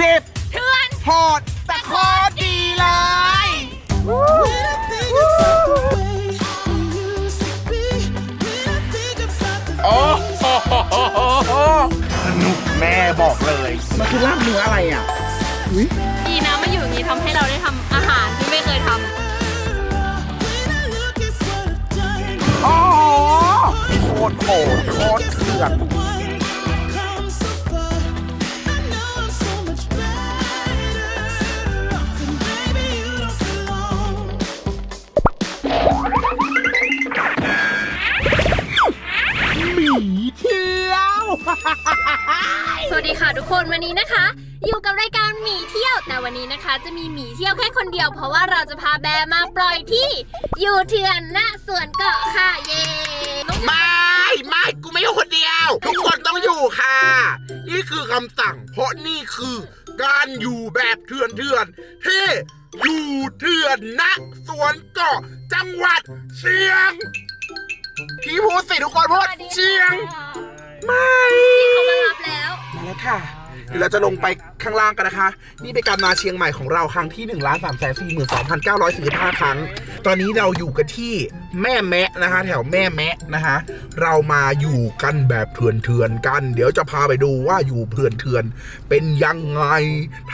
ดิบเถื่อนโหดแต่โคตรดีเลย โอ้โหสนุกแม่บอกเลย มันคือลาบเนื้ออะไรอะดีนะมันอยู่อย่างนี้ทำให้เราได้ทำอาหารที่ไม่เคยทอ๋อโคตรโหดโคตรเถื่อน สวัสดีค่ะทุกคนวันนี้นะคะ อยู่กับรายการหมีเที่ยวแต่วันนี้นะคะ จะมีหมีเที่ยวแค่คนเดียว เพราะว่าเราจะพาแบร์มาปล่อยที่อยู่เถื่อนณสวนเกาะค่ะเย้น้องไม่ไม่กูไม่อยู่คนเดียว ทุกคนต้องอยู่ค่ะ นี่คือคำสั่ง เพราะนี่คือการอยู่แบบเถื่อนเถื่อนๆที่อยู่เถื่อนณสวนเกาะจังหวัดเชียง พี่พูดสิทุกคนพูดเชียง ไม่เขามารับแล้ว มาแล้วค่ะเดี๋ยวเราจะลงไปข้างล่างกันนะคะ นี่เป็นการมาเชียงใหม่ของเราครั้งที่1ล้าน3แสน4หมื่น2,945ครั้ง ตอนนี้เราอยู่กันที่แม่แมะนะคะ แถวแม่แมะนะคะ เรามาอยู่กันแบบเถื่อนๆกัน เดี๋ยวจะพาไปดูว่าอยู่เถื่อนเถื่อนๆเป็นยังไง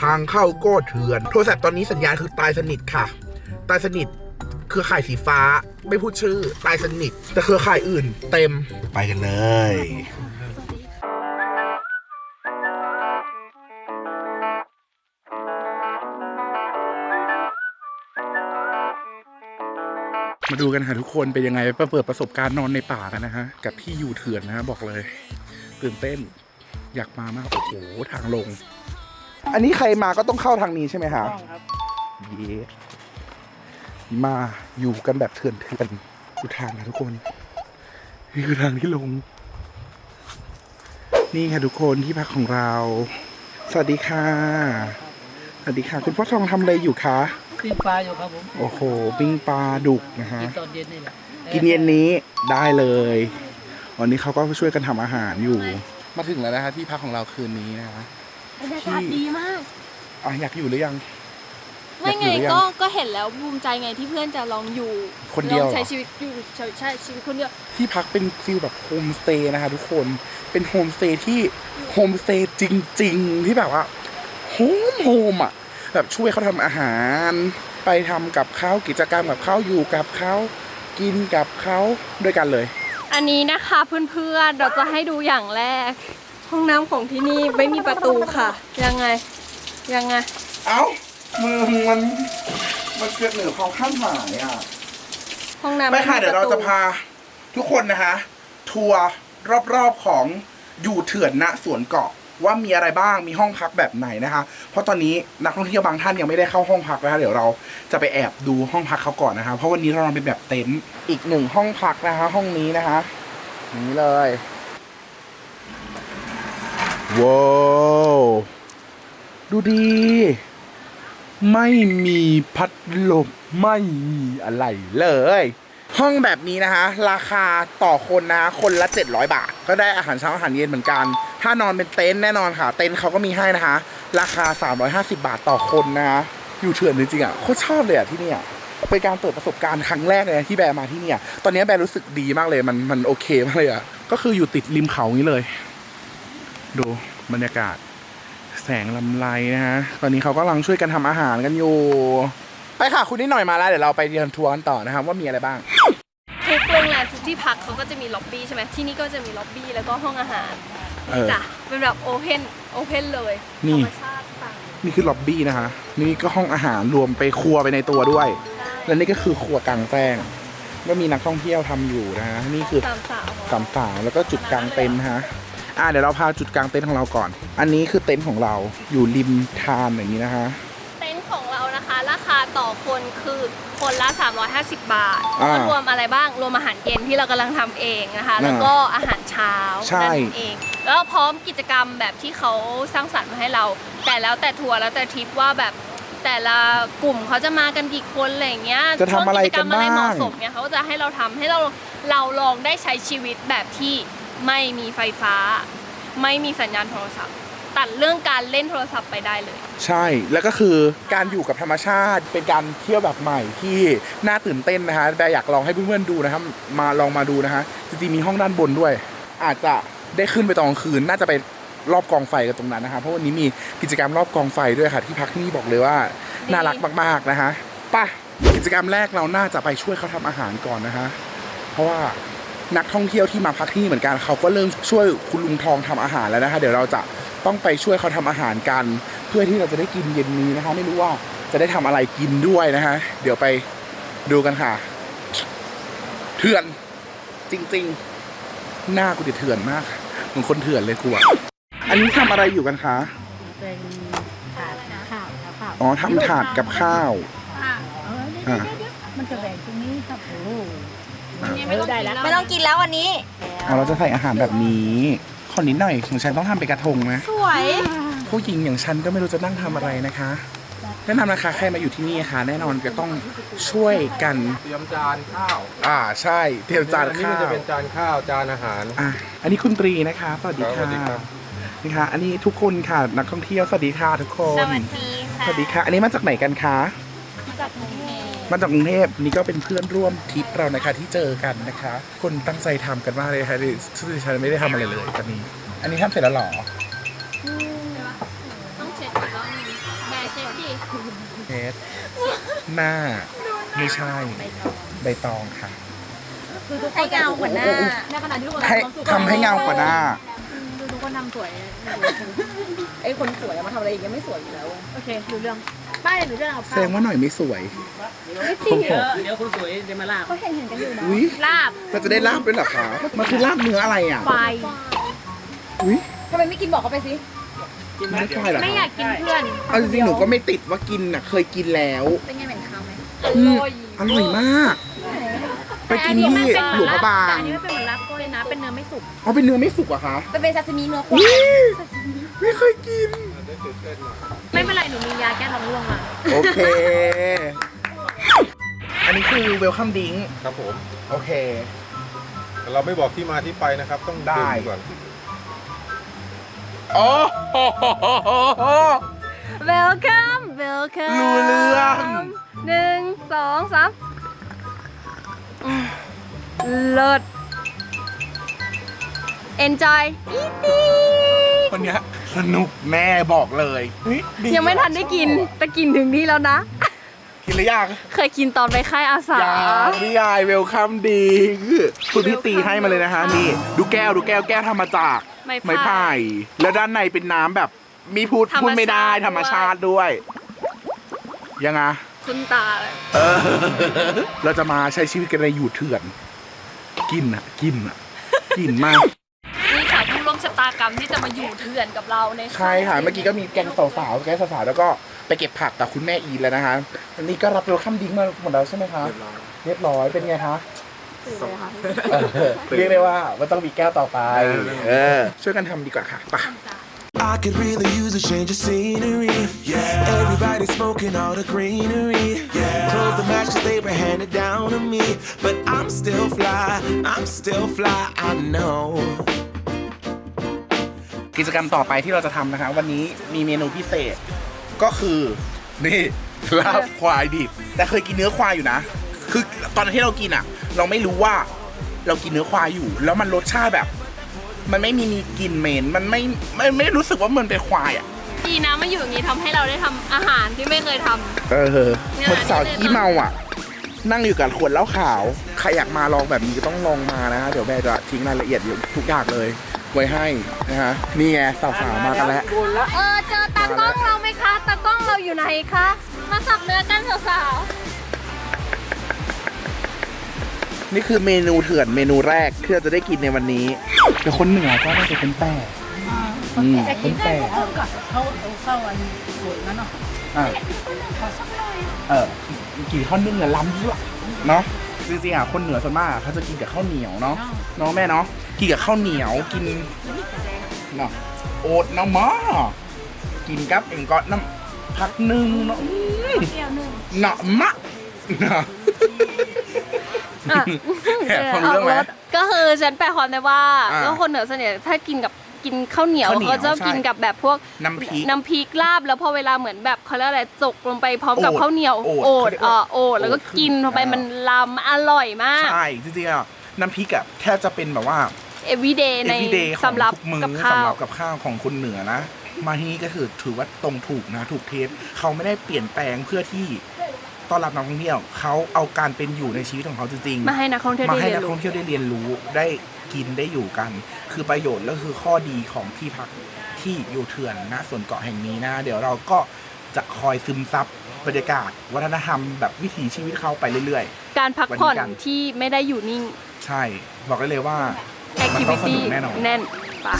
ทางเข้าก็เถื่อน โทรศัพท์ตอนนี้สัญญาณคือตายสนิทค่ะ ตายสนิทเครือข่ายสีฟ้าไม่พูดชื่อตายสนิทแต่เครือข่ายอื่น เต็มไปกันเลย มาดูกันค่ะทุกคนเป็นยังไงไปเปิดประสบการณ์นอนในป่ากันนะฮะกับพี่อยู่เถื่อนนะฮะบอกเลยตื่นเต้น อยากมามากโอ้โหทางลง อันนี้ใครมาก็ต้องเข้าทางนี้ใช่ไหมคะครับเย้มาอยู่กันแบบเถื่อนเถื่อนๆดูทางนะทุกคน นี่คือทางที่ลง นี่ค่ะทุกคนที่พักของเรา สวัสดีค่ะ สวัสดีค่ะ คุณพ่อทองทำอะไรอยู่คะปิ้งปลาอยู่ครับผมโอ้โหปิ้งปลาดุกนะฮะกินตอนเย็นนี่แหละกินเย็นนี้ได้เลยวันนี้เขาก็ช่วยกันทำอาหารอยู่มาถึงแล้วนะฮะที่พักของเราคืนนี้นะฮะบรรยากาศดีมาก อะอยากอยู่หรือยัง ไม่ไงอยากอยู่หรือยังก็ก็เห็นแล้วภูมิใจไงที่เพื่อนจะลองอยู่คนเดียวลองใช้เหรอชีวิตอยู่ใช้ใช้ชีวิตคนเดียวที่พักเป็นฟิลแบบโฮมสเตย์นะคะทุกคน เป็นโฮมสเตย์ที่โฮมสเตย์จริง ๆ ที่แบบว่า โฮมโฮมอะแบบช่วยเขาทำอาหาร ไปทำกับเขากิจกรรมกับเขาอยู่กับเขากินกับเขาด้วยกันเลย อันนี้นะคะเพื่อนๆเราจะให้ดูอย่างแรก ห้องน้ำของที่นี่ไม่มีประตูค่ะ ยังไงยังไง เอ้ามือมันมันเกิดเหนือความคาดหมายอะห้องน้ำไม่ค่ะมีเดี๋ยวปเราตูจะพาทุกคนนะคะ ทัวร์รอบๆของอยู่เถื่อนณสวนเกาะ ว่ามีอะไรบ้างมีห้องพักแบบไหนนะคะ เพราะตอนนี้นักท่องเที่ยวบางท่านยังไม่ได้เข้าห้องพักนะคะเดี๋ยวเราจะไปแอบดูห้องพักเขาก่อนนะคะ เพราะวันนี้เรานอนเป็นแบบเต็นท์อีกหนึ่งห้องพักนะคะ ห้องนี้นะคะนี้เลยว้าวดูดี ไม่มีพัดลมไม่มีอะไรเลย ห้องแบบนี้นะคะ ราคาต่อคนนะคะคนละ 700 บาท ก็ได้อาหารเช้าอาหารเย็นเหมือนกัน ถ้านอนเป็นเต็นท์แน่นอนค่ะ เต็นท์เขาก็มีให้นะคะ ราคา 350 บาทต่อคนนะคะอยู่เถื่อนจริงๆอะโคตรชอบเลยอะที่นี่ยเป็นการเปิดประสบการณ์ครั้งแรกเลยที่แบร์มาที่นี่ยตอนนี้แบร์รู้สึกดีมากเลยมันมันโอเคมากเลยอะก็คืออยู่ติดริมเขานี้เลย ดูบรรยากาศ แสงลำไรนะฮะตอนนี้เขากำลังช่วยกันทำอาหารกันอยู่ไปค่ะคุณนิดหน่อยมาแล้วเดี๋ยวเราไปเดินทัวร์กันต่อนะครับว่ามีอะไรบ้างทุกโรงแรมทุกที่พักเขาก็จะมีล็อบบี้ใช่ไหมที่นี่ก็จะมีล็อบบี้แล้วก็ห้องอาหาร เออ จ้ะเป็นแบบโอเพนโอเพนเลยนี่ ธรรมชาติต่างนี่คือล็อบบี้นะคะ นี่ก็ห้องอาหารรวมไปครัวไปในตัวด้วยได้และนี่ก็คือครัวกลางแจ้ง ก็มีนักท่องเที่ยวทำอยู่นะฮะนี่คือ สามสาวของสามสาวแล้วก็จุดกลางเต็นท์ฮะ อ่าเดี๋ยวเราพาจุดกลางเต็นท์ของเราก่อน อันนี้คือเต็นท์ของเราอยู่ริมทานอย่างนี้นะคะ เต็นท์ของเรานะคะ ราคาต่อคนคือคนละ 350 บาทอ่าก็รวมอะไรบ้างรวมอาหารเย็นที่เรากำลังทำเองนะคะอ่าแล้วก็อาหารเช้าใช่ นั่นเอง แล้วพร้อมกิจกรรมแบบที่เขาสร้างสรรค์มาให้เรา แต่แล้วแต่ทัวร์แล้วแต่ทริปว่าแบบแต่ละกลุ่มเขาจะมากันกี่คนอะไรอย่างเงี้ยจะทำอะไรช่วงจกันรรมอะไรเหมาะบ้างสมเนี่ยเขาจะให้เราทำให้เราเราลองได้ใช้ชีวิตแบบที่ไม่มีไฟฟ้า ไม่มีสัญญาณโทรศัพท์ ตัดเรื่องการเล่นโทรศัพท์ไปได้เลย ใช่แล้วก็คือการอยู่กับธรรมชาติเป็นการเที่ยวแบบใหม่ที่น่าตื่นเต้นนะฮะแต่อยากลองให้เพื่อนๆดูนะครับ มาลองมาดูนะฮะจริงๆมีห้องด้านบนด้วย อาจจะ ได้ขึ้นไปตอนกลางคืน น่าจะไปรอบกองไฟกันตรงนั้นนะคะเพราะวันนี้มีกิจกรรมรอบกองไฟด้วยค่ะ ที่พักที่นี่บอกเลยว่าดีน่ารักมากๆนะฮะไป่ะกิจกรรมแรกเราน่าจะไปช่วยเขาทำอาหารก่อนนะฮะเพราะว่านักท่องเที่ยวที่มาพักที่นี่เหมือนกันเขาก็เริ่มช่วยคุณลุงทองทำอาหารแล้วนะคะ เดี๋ยวเราจะต้องไปช่วยเขาทำอาหารกัน เพื่อที่เราจะได้กินเย็นนี้นะคะ ไม่รู้ว่าจะได้ทำอะไรกินด้วยนะคะ เดี๋ยวไปดูกันค่ะ เถื่อนจริง ๆ หน้ากูจะเถื่อนมาก เหมือนคนเถื่อนเลยกูอะอันนี้ทำอะไรอยู่กันคะ เป็นถาดข้าวข้าวอ๋อทำถาดกับข้าว เออเดี๋ยวอะ เดี๋ยวเดี๋ยวมันจะแบ่งตรงนี้ครับโอ้โหนี่ไม่ต้องกินแล้วไม่ต้องกินแล้ววันนี้ อ๋อเราจะใส่อาหารแบบนี้ขอนิดหน่อยของฉันต้องทำเป็นกระทงนะสวย ผู้หญิงอย่างฉันก็ไม่รู้จะนั่งทำอะไรนะคะ แนะนำนะคะใครมาอยู่ที่นี่ค่ะ แน่นอนจะต้องช่วยกันเตรียมจานข้าวอ่าใช่เตรียมจานอันนี้ข้ามันจะวเป็นจานข้าวจานอาหาร อะอันนี้คุณตรีนะคะสวัสดีครับสวัค่ะสดีครับนี่ค่ะ อันนี้ทุกคนค่ะนักท่องเที่ยวสวัสดีค่ะทุกคน สวัสดีค่ะสวัสดีค่ะ อันนี้มาจากไหนกันคะ จากกรุงเทพมาจากกรุงเทพนี่ก็เป็นเพื่อนร่วมทริปเรานะคะที่เจอกันนะคะ คนตั้งใจทำกันมากเลยค่ะซึ่งดิฉันไม่ได้ทำอะไรเลยตอนนี้ อันนี้ทำเสร็จแล้วเหรอ เช็ดดิเทสหน้า ไม่ใช่ ใบตองค่ะ คือทุกคให้นเงากว่าหน้าในขณะที่ทุกคนให้ทำให้เงากว่าหน้าดูทุกคนทำสวยไอ้คนสวยมาทำอะไรอย่างเงี้ยไม่สวยอยู่แล้ว โอเคดูเรื่องป้ายหรือเรื่องเอาแสดงว่าหน่อยไม่สวยผมบอกเดี๋ยวคุณสวยจะมาลาบเขาเห็นเห็นกันอยู่นะอุ้ยลาบเราจะได้ลาบด้วยเหรอคะ มันคือลาบเนื้ออะไรอะ ไฟอุ้ยทำไมไม่กินบอกเขาไปสิกิน ไหมไม่ใช่เหรอไม่อยากกินเพื่อนเอาจริงๆหนูก็ไม่ติดว่ากินอะ เคยกินแล้วเป็นไงเหม็นข้าวไหมอืมอร่อยมาก ไปกินที่หลวงพระบางแต่อันนี้ไม่เป็นเหมือนลาบก้อยนะ เป็นเนื้อไม่สุกเอาเป็นเนื้อไม่สุกเหรอะคะมันเป็นซาซิมิเนื้อควาอุ้ยยไม่เคยกิน ไม่เป็นไรหนูมียาแก้ท้องร่วงมาโอเค อันนี้คือเวลคัมดิงครับผม โอเคแต่เราไม่บอกที่มาที่ไปนะครับ ต้องได้ดื่มก่อน โอ้โห Welcome Welcome รู้เรื่องหนึ่งสองสามอืมเลิศ Enjoy อีตีคนเนี้ยสนุกแม่บอกเลยเฮ้ดียังไม่ทันได้กิน แต่กินถึงที่แล้วนะ กินหรือยังเคยกินตอนไปค่ายอาสา ยายนิยายเวลคัมดิงคุณพี่ตีให้มาเลยนะคะนี่ ดูแก้วดูแก้วแก้วทำมาจาก ไม้ไม้ไผ่ไผ่แล้วด้านในเป็นน้ำแบบ มีพูดธรรมพูดไม่ได้ชาติธรรมชาติด้วย ยังไงคุณตาเลยเออ เราจะมาใช้ชีวิตกันในอยู่เถื่อน กินอะกินอะกินมาก นี่ค่ะผู้ร่วมชะตากรรมที่จะมาอยู่เถื่อนกับเราในใช่ค่ะ เมื่อกี้ก็มีแกงสาวๆแกงสาวๆแล้วก็ไปเก็บผักกับคุณแม่อีนแล้วนะคะอันนี้ก็รับเวลคัมดิ้งมาหมดแล้วใช่ไหมคะ เรียบร้อย เป็นไงคะ เออเรียกได้ว่ามันต้องมีแก้วต่อไปเออช่วยกันทำดีกว่าค่ะไป I could really use a change of scenery. Yeah. Everybody smoking all the greenery. Yeah. Close the matches they were handed down to me. But I'm still fly. I'm still fly. I know. กิจกรรมต่อไปที่เราจะทำนะคะ วันนี้มีเมนูพิเศษก็คือ นี่ลาบควายดิบ แต่เคยกินเนื้อควายอยู่นะ คือตอนที่เรากินอะ เราไม่รู้ว่าเรากินเนื้อควายอยู่ แล้วมันรสชาติแบบ มันไม่มีกลิ่นเหม็นมันไม่ไม่ไม่รู้สึกว่ามันเป็นควายอะดีนะมาอยู่อย่างนี้ทำให้เราได้ทำอาหารที่ไม่เคยทำ เออเหมือนสาวขี้เมาอะ นั่งอยู่กับขวดเหล้าขาว ใครอยากมาลองแบบนี้ก็ต้องลองมานะฮะเดี๋ยวแม่จะทิ้งรายละเอียดอยู่ทุกอย่างเลย ไว้ให้นะฮะนี่ไงสาวๆมากันแล้ว เออเจอตากล้องเราไหมคะ ตากล้องเราอยู่ไหนคะ มาสับเนื้อกันสาว นี่คือเมนูเถื่อนเมนูแรกที่เราจะได้กินในวันนี้แต่คนเหนือก็น่าจะเป็นแป้อืมคนแป้เขากับเขาเอาเข้าอันสวยนั่นเนาะอะเออกี่ข้าวนึ่งอะล้ำเยอะเนาะจริงๆอะคนเหนือส่วนมากเขาจะกินกับข้าวเหนียวเนาะเน้องแม่เนาะกินกับข้าวเหนียวกินเนาะโอ๊ตน้ำมอกินกับเองก็น้ำผักหนึ่งเนาะอืมเปรี้ยวนึ่ง เนาะมะเนาะ ๆอะแหมพอรู้เรื่องไหม ก็คือฉันแปลความได้ว่าอ่าก็คนเหนือส่วนใหญ่ถ้ากินกับกินข้าวเหนียวข้าวเหนียวเขาจะใช่กินกับแบบพวกน้ำพริกน้ำพริกลาบแล้วพอเวลาเหมือนแบบเขาเรียกอะไรจกลงไปพร้อมกับโอดข้าวเหนียวโอดโอดเขาเรียกว่าเอ่อโอดแล้วก็โอดขึ้นกินเข้าไปอ่ามั มันลำอร่อยมาก ใช่จริงๆอะน้ำพริกอะแทบจะเป็นแบบว่า everyday ใน everyday ของสำหรับทุกมื้อกับข้าสำหว รับกับข้าวของคนเหนือนะ มาที่นี่ก็คือถือว่าตรงถูกนะถูกเทสเขาไม่ได้เปลี่ยนแปลงเพื่อที่ ต้อนรับนักท่องเที่ยวเขาเอาการเป็นอยู่ในชีวิตของเขาจริงๆมาให้นักท่องเที่ยวมาได้ให้เรียนันกท่รู้องเที่ยวได้เรียนรู้ได้กินได้อยู่กัน คือประโยชน์แล้วคือข้อดีของที่พักที่อยู่เถื่อนนะส่วนเกาะแห่งนี้นะ เดี๋ยวเราก็จะคอยซึมซับบรรยากาศ วัฒนธรรมแบบวิถีชีวิตเขาไปเรื่อย การพักผ่อนวันนี้กัน ที่ไม่ได้อยู่นิ่ง ๆ ใช่บอกได้เลยว่า มันต้องส activity นุกแน่นอน แน่นปะ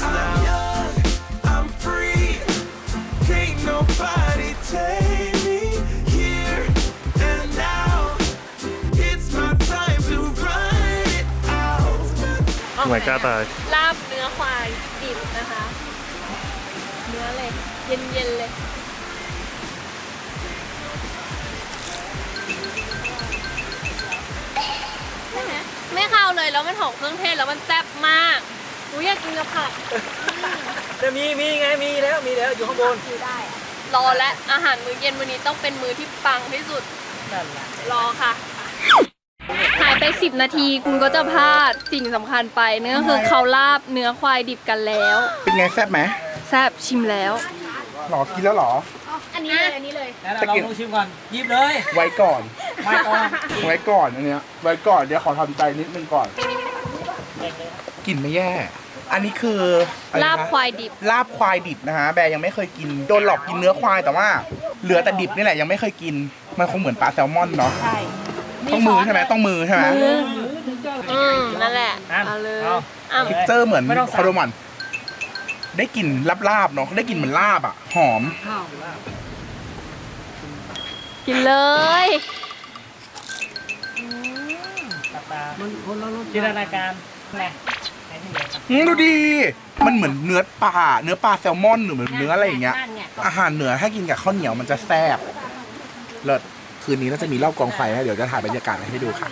I'm free. Can't nobody take ทำไมกล้าตาย ลาบเนื้อควายดิบนะคะ เนื้อเลย เย็นๆเลยใช่ไหมไม่ข้าวเลยแล้วมันหอมเครื่องเทศแล้วมันแซ่บมากหนูอยากกินกับผักจะมีมีไงมีแล้วมีแล้วอยู่ข้างบนรอและอาหารมื้อเย็นวันนี้ต้องเป็นมื้อที่ปังที่สุด นั่นแหละรอค่ะหาย ไป 10 นาทีคุณก็จะพลาดสิ่งสำคัญไปนั่นก็คือเขาลาบเนื้อควายดิบกันแล้ว เป็นไงแซ่บไหมแซ่บชิมแล้ว หรอกินแล้วหรอ อันนี้เลยอันนี้เลยแล้วเราลองดูชิมก่อนหยิบเลยไว้ก่อน ไม่ก่อนไว้ก่อนอันเนี้ย ไว้ก่อนเดี๋ยวขอทำใจนิดนึงก่อนกลิ่นไม่แย่ อันนี้คืออะไรลาบนะควายดิบ ลาบควายดิบนะฮะแบร์ยังไม่เคยกินโดนหลอกกินเนื้อควายแต่ว่า เหลือแต่ดิบนี่แหละยังไม่เคยกิน มันคงเหมือนปลาแซลมอนเนาะใช่ ต้องมือใช่ไหมต้องมือใช่ไหมอืมนั่นแหละ อะเอาเลยเอาอะพิกเจอร์เหมือนไม่ต้องสั่งคอโดมันได้กลิ่นลาบๆเนาะได้กลิ่นเหมือนลาบอะ หอม กินเลยจินตนาการแหละไหนที่เหลือครับอืมดูดี มันเหมือนเนื้อปลา เนื้อปลาแซลมอนหรือเหมือนเนื้ออะไรอย่างเงี้ยนั่นไงอาหารเหนือถ้ากินกับข้าวเหนียวมันจะแซ่บ เลิศ คืนนี้น่าจะมีเหล้ากองไฟนะเดี๋ยวจะถ่ายบรรยากาศให้ดูค่ะ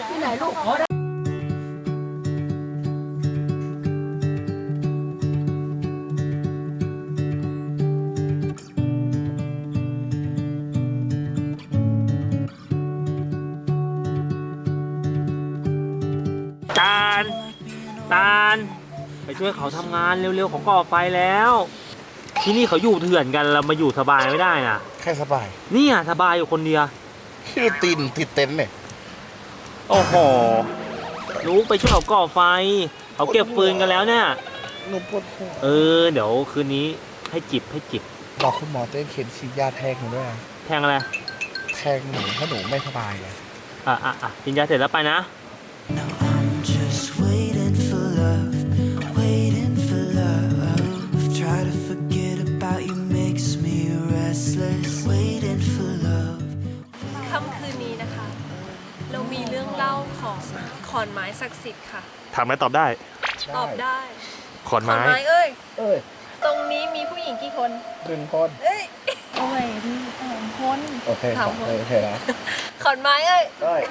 ตาลตาลไปช่วยเขาทำงานเร็วๆเขาก่อไฟแล้ว ที่นี่เขาอยู่เถื่อนกันเรามาอยู่สบายไม่ได้นะ แค่สบาย เนี่ยสบายอยู่คนเดียว ชื่อตินติดเต็นท์เนี่ยโอ้โหลูกไปช่วยเขาก่อไฟเขาเก็บฟืนกันแล้วเนี่ย หนูปวดหัวเออ เดี๋ยวคืนนี้ให้จิบให้จิบ บอกคุณหมอเต้นเข็มฉีดยาแทงหนูด้วยนะแทงอะไร แทงหนูถ้าหนูไม่สบายอะอะอะอะกินยาเสร็จแล้วไปนะ ขอนไม้ศักดิ์สิทธิ์ค่ะ ถามไหมตอบได้ ตอบได้ขอนขอนไม้ ไม้เอ้ย เอ้ยตรงนี้มีผู้หญิงกี่คน หนึ่งคนเอ้ย โอ้ยมีสองคนโอเคถามคนโอเคนะขอนไม้เอ้ย เอ้ย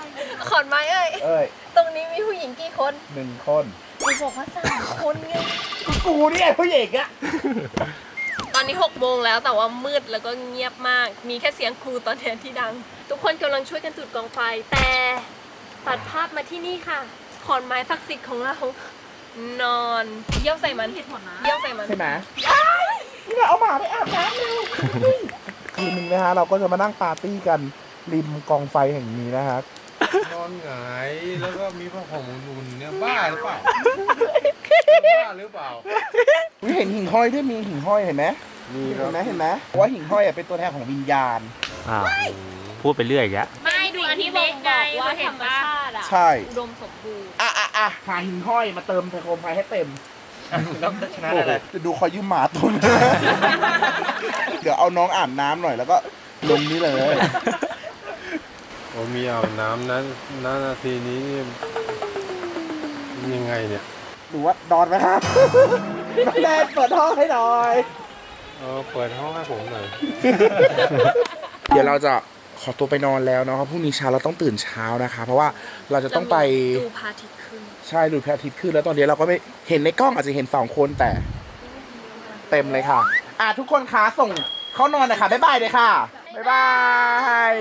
ขอนไม้เอ้ย เอ้ยตรงนี้มีผู้หญิงกี่คนหนึ่งคนกูบอกว่าสามคนไง กูเนี่ยผู้หญิงอะตอนนี้6โมงแล้วแต่ว่ามืดแล้วก็เงียบมาก มีแค่เสียงครูตอนเนี้ยที่ดัง ทุกคนกำลังช่วยกันจุดกองไฟ แต่ ตัดภาพมาที่นี่ค่ะ ขอนไม้ศักดิ์สิทธิ์ของเรา นอนเยี่ยวใส่มันเยี่ยวใส่มัน ใช่ไหมนี่เอาหมาไปอาบน้ำเร็วคืนหนึ่งนะฮะเราก็จะมานั่งปาร์ตี้กันริมกองไฟแห่งนี้นะฮะนอนหงายแล้วก็มีผ้าห่มอุ่นๆเนี่ยบ้าหรือเปล่าบ้าหรือเปล่าอุ๊ยเห็นหิ่งห้อยด้วยมีหิ่งห้อยเห็นไหมมีคเห็รันบไหมเห็นไหมเพราะว่าหิ่งห้อยอะเป็นตัวแทนของวิญญาณอ้าวพูดไปเรื่อยอีกแล้วไม่ ดูอันที่บอกบอกว่าธรรมชาติอะใช่ อุดมสมบูรณ์อะอะอะหาหิ่งห้อยมาเติมไทโคมไฟให้เต็ม แล้วชนะโอ้อะไรโหจะดูคอยยืมหมาตุน เดี๋ยวเอาน้องอาบน้ำหน่อยแล้วก็ลงนี้เลย โอ้มีอาบน้ำนั้นนานาทีนี้นี่ยังไงเนี่ยหรือว่านอนไหมครับน้องแดนเปิดห้องให้หน่อย เออเปิดห้องให้ผมหน่อย เดี๋ยวเราจะ ขอตัวไปนอนแล้วเนาะเพราะพรุ่งนี้เช้าเราต้องตื่นเช้านะคะ เพราะว่าเราจะต้องไปดูพระอาทิตย์ขึ้นใช่ดูพระอาทิตย์ขึ้นแล้วตอนนี้เราก็ไม่เห็นในกล้องอาจจะเห็นสองคนแต่ เต็มเลยค่ะ อะทุกคนคะส่งเขานอนหน่อยค่ะบ๊ายบายเลยค่ะบ๊ายบาย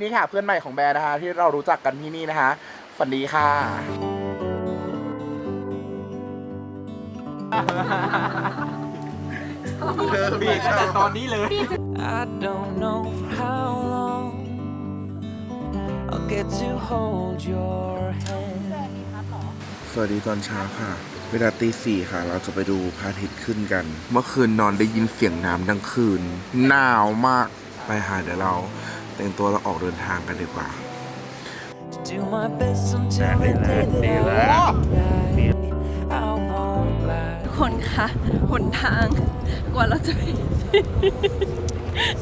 นี่ค่ะเพื่อนใหม่ของแบร์นะคะ ที่เรารู้จักกันที่นี่นะคะฝันดีค่ะตอนนี้เลย I don't know for how long I'll get to hold your hand. สวัสดีตอนเช้าค่ะ เวลาตีสี่ค่ะ เราจะไปดูพระอาทิตย์ขึ้นกัน เมื่อคืนนอนได้ยินเสียงน้ำทั้งคืน หนาวมาก ไปหาเดี๋ยวเรา แต่งตัวเราออกเดินทางกันดีกว่า Do my best until the day that I die. I won't lie. ทุกคนคะหนทางกว่าเราจะไป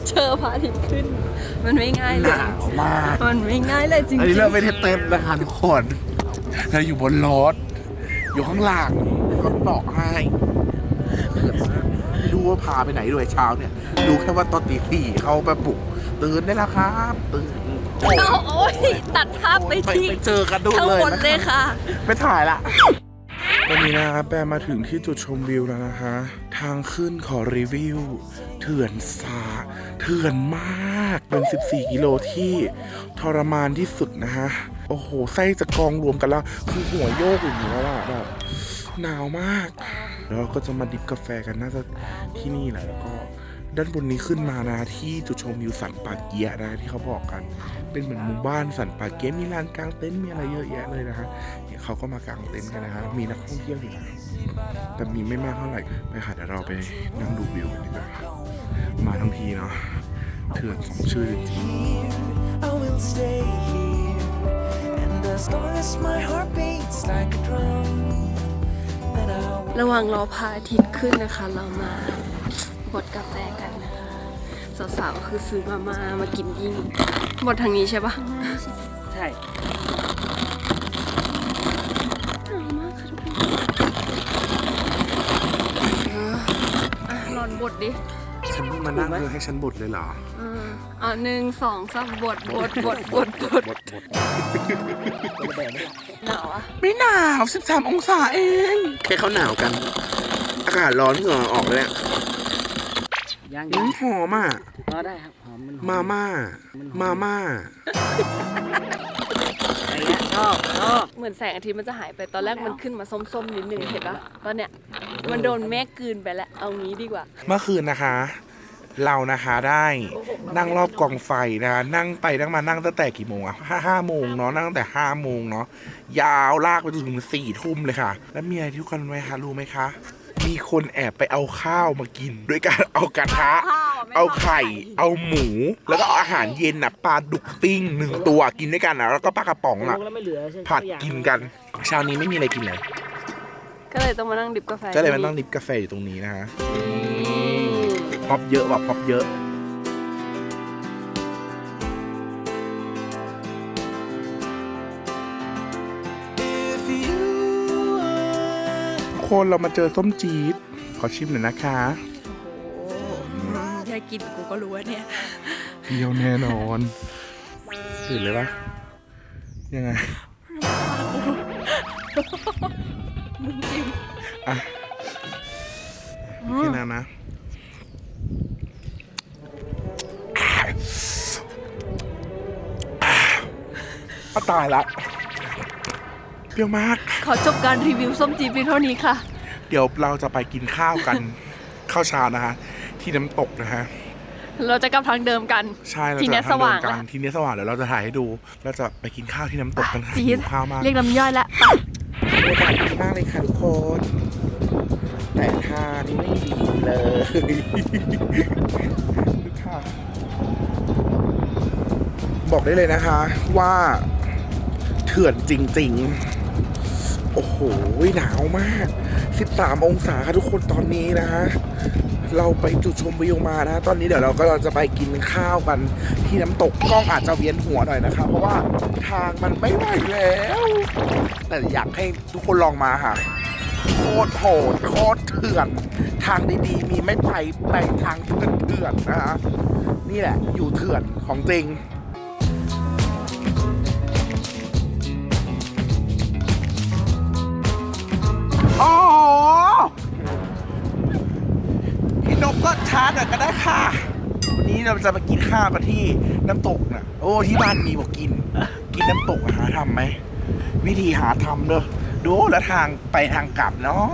เจอพระอาทิตย์ขึ้น มันไม่ง่ายเลยมาก มันไม่ง่ายเลยจริงอันนี้ๆเราไม่ได้เต้นนะคะทุกคนเราอยู่บนรถ อยู่ข้างหลังรถบอกให้ไม่รู้ว่าพาไปไหนด้วยเช้าเนี่ย รู้แค่ว่าตอนตีสี่เขาไปปลุก ตื่นได้แล้วครับ ตื่นเอาโอ้ยตัดภาพไปไปที่ไปเจอกันดูข้างเลยบนนะเลยค่ะ ไปถ่ายละ วันนี้นะครับแปมมาถึงที่จุดชมวิวแล้วนะคะ ทางขึ้นขอรีวิว เถื่อนสาเถื่อนมากเป็น 14 กิโลที่ทรมานที่สุดนะฮะโอ้โห ไส้จะกองรวมกันแล้ว คือหัวโยกอย่างนี้แล้วอะแบบหนาวมาก แล้วเราก็จะมาดิบกาแฟกันน่าจะที่นี่แหละแล้วก็ ด้านบนนี้ขึ้นมานะที่จุดชมวิวสันป่าเกียะนะที่เขาบอกกัน เป็นเหมือนหมู่บ้านสันป่าเกียะมีลานกลางเต็นท์มีอะไรเยอะแยะเลยนะฮะเนี่ยเขาก็มากางเต็นท์กันนะฮะมีนักท่องเที่ยวอยู่นะแต่มีไม่มากเท่าไหร่ไปค่ะเดี๋ยวเราไปนั่งดูวิวกันดีกว่ามาทั้งทีเนาะเถื่อนสมชื่อจริง I will stay here. And as long as my heart beats like a drum, then I will. ระหว่างรอพระอาทิตย์ขึ้นนะคะเรามาบ ดกาแฟกันนะคะสาวๆคือซื้อมามามากินยิ่งบดทางนี้ใช่ปะใช่หนาวมากค่ะทุกคนเอออะลองบดดิ ฉันมานั่งเธอให้ฉันบดเลยเหรอเอออะหนึ่งสองสามบดบดบดบดบดบดบดหนาวอะไม่หนาว13องศาเอง แค่เขาหนาวกัน อากาศร้อนเหงื่อออกเลยเนี่ ยยังอืมหอมอะก็ได้ครับหอมมันหอมาม่า มาม่าอะไรเงี้ยชอบชอบเหมือนแสงอาทิตย์มันจะหายไปตอนแรกมันขึ้นมาส้มๆนิดนึงเห็นปะตอนเนี้ยมันโดนแม่กลืนไปแล้วเอางี้ดีกว่า เมื่อคืนนะคะ เรานะคะได้นั่งรอบกองไฟนะนั่งไปนั่งมานั่งตั้งแต่กี่โมงอะห้าห้าโมงเนาะนั่งตั้งแต่ห้าโมงเนาะยาวลากไปจนถึงสี่ทุ่มเลยค่ะ แล้วมีอะไรที่ทุกคนไหมคะรู้ไหมคะ มีคนแอบไปเอาข้าวมากิน ด้วยการเอากระทะ เอาไข่ เอาหมู แล้วก็เอาอาหารเย็นน่ะปลาดุกปิ้งหนึ่งตัวกินด้วยกันนะแล้วก็ปลากระป๋องลอะงแล้วไม่เหลือใช่ไหมผัดกินกันเช้านี้ไม่มีอะไรกินเลยก็เลยต้องมานั่งดิบกาแฟก็เลยมันต้องดิบกาแฟอยู่ตรงนี้นะฮะนี่พอบเยอะว่ะพอบเยอะ คนเรามาเจอส้มจี๊ดขอชิมหน่อยนะคะแค่กินกูก็รู้ว่าเนี่ยเที่ยวแน่นอนตื่นเลยปะยังไงอะแค่นั้นนะอะตายละ เปรี้ยวมาก ขอจบการรีวิวส้มจีบเพียงเท่านี้ค่ะ เดี๋ยวเราจะไปกินข้าวกัน ข้าวเช้านะฮะ ที่น้ำตกนะฮะ เราจะกลับทางเดิมกัน ใช่เราทีจะเนี้ยทำสว่างเดินกัแล้ว นทีเนี้ยสว่างเดี๋ยวเราจะถ่ายให้ดู เราจะไปกินข้าวที่น้ำตกกันค่ะจี๊หิดวข้าวมาก เรียกน้ำย่อยแล้วไปบรรยากาศดีมากเลยค่ะทุกคน แต่ทางไม่ดีเลยค่ะบอกได้เลยนะคะว่าเถื่อนจริง ๆ โอ้โห หนาวมาก 13 องศาค่ะทุกคนตอนนี้นะฮะ เราไปจุดชมวิวมานะ ตอนนี้เดี๋ยวเราก็จะไปกินข้าวกันที่น้ำตกกล้องอาจจะเวียนหัวหน่อยนะคะเพราะว่าทางมันไม่ไหวแล้ว แต่อยากให้ทุกคนลองมาค่ะ โคตรโหด โคตรเถื่อน ทางดีๆ มีไม่ไปไปทางเถื่อนๆนะฮะ นี่แหละอยู่เถื่อนของจริง หน่อยก็ได้ค่ะ วันนี้เราจะมากินข้าวกันที่น้ำตกน่ะ โอ้ที่บ้านมีบอกกิน กินน้ำตกอะหาทำไหม วิธีหาทำเด้อดูแล้วทางไปทางกลับเนาะ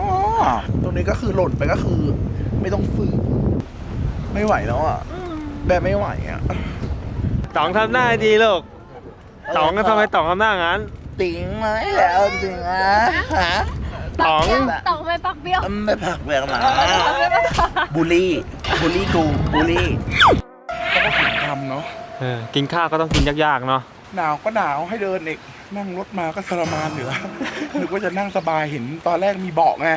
ตรงนี้ก็คือหล่นไปก็คือ ไม่ต้องฝืนไม่ไหวแล้วอะ แบบไม่ไหวอะต๋องทำหน้าดีลูกต๋องก็ทำไมต๋องทำหน้างั้น ติ๋งไหมแล้วติ๋งอะฮะ ต๋องตองไม่ปักเบี้ยวไม่ผักแบงมาบูลลี่บูลลี่กูบูลลี่เขาก็ถึงทำเนาะเออกินข้าวก็ต้องกินยากๆเนาะหนาวก็หนาวให้เดินอีกนั่งรถมาก็ทรมานเหนือนึกว่าจะนั่งสบายเห็นตอนแรกมีเบาะไง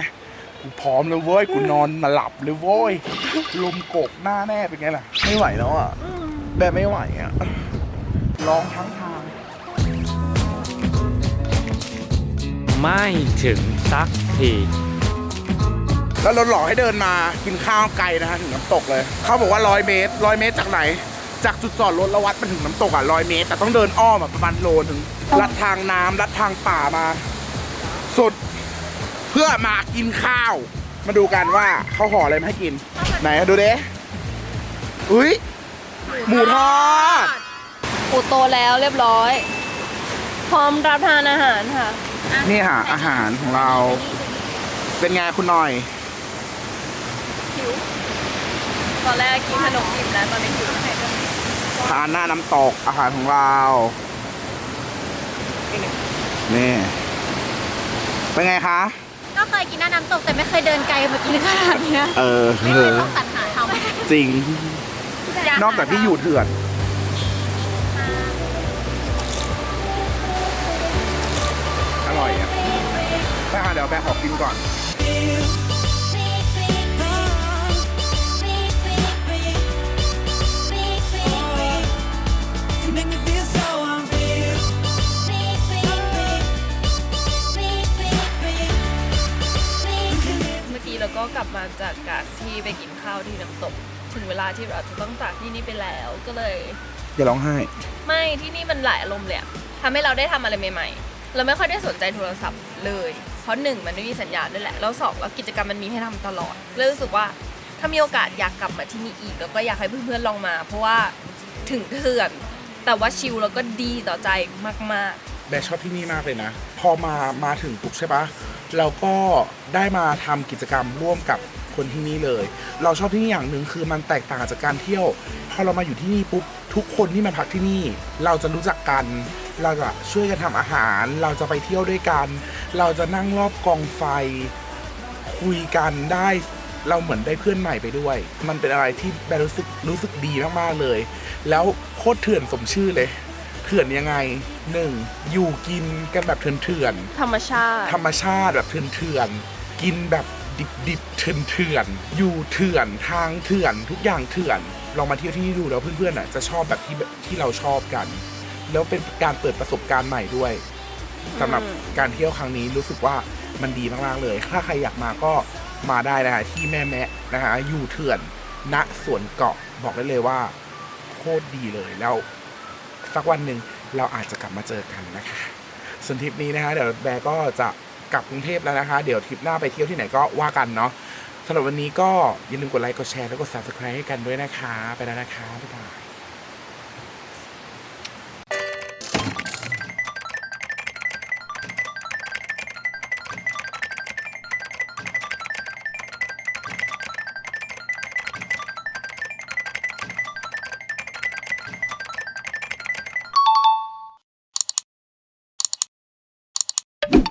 กูพร้อมเลยเว้ยกูนอนมาหลับเลยเว้ยลมโกกหน้าแน่เป็นไงล่ะ ไม่ไหวแล้วอะแบบไม่ไหวอะร้องทั้งทาง ไม่ถึงสักทีแล้วรถหล่อให้เดินมากินข้าวไกลนะฮะถึงน้ำตกเลย เขาบอกว่าร้อยเมตรร้อยเมตรจากไหน จากจุดจอดรถแล้ววัดมันถึงน้ำตกอะร้อยเมตร แต่ต้องเดินอ้อมอะประมาณโลถึงลัดทางน้ำลัดทางป่ามาสุดเพื่อมากินข้าว มาดูกันว่าเขาห่ออะไรมาให้กิน ไหนอะดูเด้อุ้ยหมูทอดปูโตแล้วเรียบร้อย พร้อมรับทานอาหารค่ะ นี่ค่ะ อาหารของเรา เป็นไงคุณหน่อยตอนแรกกินขนมอิ่มแล้วตอนนี้หิวไหนก็ทานหน้าน้ำตกอาหารของเรา นี่ เป็นไงคะ ก็เคยกินหน้าน้ำตกแต่ไม่เคยเดินไกลมากินขนาดเนี้ยเออ ไม่เคยต้องตัดหาทจริงำนอกจากที่อยู่เถื่อน เดี๋ยวแบขอกินก่อน Make me feel so unreal. เมื่อกี้เราก็กลับมาจากการที่ไปกินข้าวที่น้ำตก ถึงเวลาที่เราจะต้องจากที่นี่ไปแล้วก็เลย อย่าร้องไห้ ไม่ที่นี่มันหลายอารมณ์เลยอะทำให้เราได้ทำอะไรใหม่ๆ เราไม่ค่อยได้สนใจโทรศัพท์เลย เพราะหนึ่งมันไม่มีสัญญาณด้วยแหละแล้วสองแล้วกิจกรรมมันมีให้ทำตลอดเลยรู้สึกว่าถ้ามีโอกาสอยากกลับมาที่นี่อีกแล้วก็อยากให้เพื่อนๆลองมา เพราะว่าถึงเถื่อน แต่ว่าชิลแล้วก็ดีต่อใจมากๆแบชอบที่นี่มากเลยนะ พอมามาถึงปุ๊บใช่ปะเราก็ได้มาทำกิจกรรมร่วมกับคนที่นี่เลย เราชอบที่นี่อย่างหนึ่งคือมันแตกต่างจากการเที่ยว พอเรามาอยู่ที่นี่ปุ๊บทุกคนที่มาพักที่นี่ เราจะรู้จักกัน เราจะช่วยกันทำอาหาร เราจะไปเที่ยวด้วยกัน เราจะนั่งรอบกองไฟ คุยกันได้เราเหมือนได้เพื่อนใหม่ไปด้วย มันเป็นอะไรที่แบร์รู้สึกรู้สึกดีมากๆเลย แล้วโคตรเถื่อนสมชื่อเลยเถื่อนยังไงหนึ่งอยู่กินกันแบบเถื่อนๆธรรมชาติ ธรรมชาติแบบเถื่อนๆกินแบบดิบๆเถื่อนๆอยู่เถื่อนทางเถื่อนทุกอย่างเถื่อนลองมาเที่ยวที่นี่ดูแล้วเพื่อนๆอะจะชอบแบบที่ที่เราชอบกัน แล้วเป็นการเปิดประสบการณ์ใหม่ด้วยสำหรับการเที่ยวครั้งนี้รู้สึกว่ามันดีมากๆเลย ถ้าใครอยากมาก็มาได้นะฮะที่แม่แมะนะฮะอยู่เถื่อนณสวนเกาะบอกได้เลยว่าโคตรดีเลยแล้วสักวันหนึ่งเราอาจจะกลับมาเจอกันนะคะส่วนทริปนี้นะคะเดี๋ยวแบร์ก็จะกลับกรุงเทพแล้วนะคะ เดี๋ยวทริปหน้าไปเที่ยวที่ไหนก็ว่ากันเนาะสำหรับวันนี้ก็อย่าลืมกดไลค์กดแชร์และกด subscribe ให้กันด้วยนะคะ ไปแล้วนะคะบ๊ายบาย